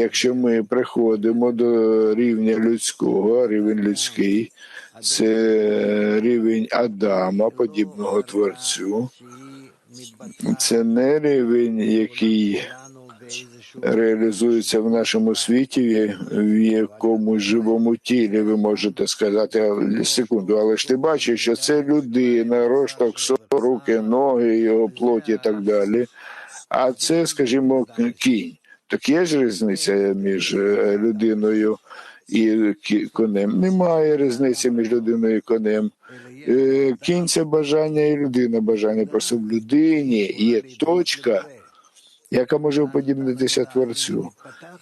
якщо ми приходимо до рівня людського, рівень людський, це рівень Адама, подібного творцю. Це не рівень, який реалізується в нашому світі, в якомусь живому тілі. Ви можете сказати секунду, але ж ти бачиш, що це людина, рошток, руки, ноги, його плоті і так далі. А це, скажімо, кінь. Так є ж різниця між е, людиною і конем. Немає різниці між людиною і конем. Е, Кінь це бажання і людина бажання. Просто в людині є точка, яка може уподібнитися творцю.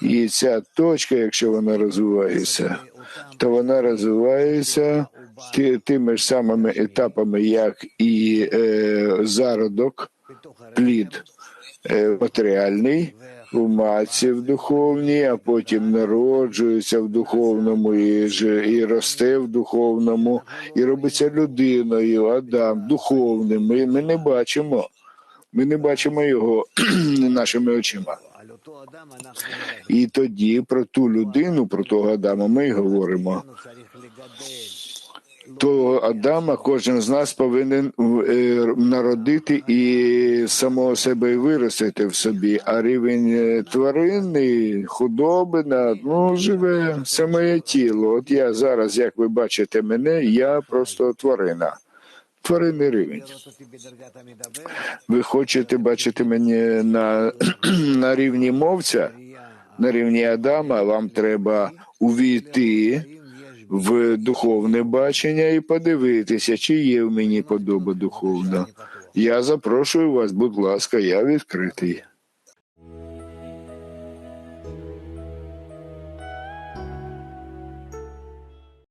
І ця точка, якщо вона розвивається, то вона розвивається тими ж самими етапами, як і е, зародок, плід е, матеріальний. У матці в духовній, а потім народжується в духовному і, і росте в духовному, і робиться людиною, Адам, духовним. Ми, ми не бачимо. Ми не бачимо його нашими очима. І тоді про ту людину, про того Адама, ми й говоримо. То Адама кожен з нас повинен е, народити і самого себе виростити в собі. А рівень е, тварини, худоби, ну живе це моє тіло. От я зараз, як ви бачите мене, я просто тварина. Тваринний рівень. Ви хочете бачити мене на, на рівні мовця, на рівні Адама, вам треба увійти в духовне бачення і подивитися, чи є в мені подоба духовна. Я запрошую вас, будь ласка, я відкритий.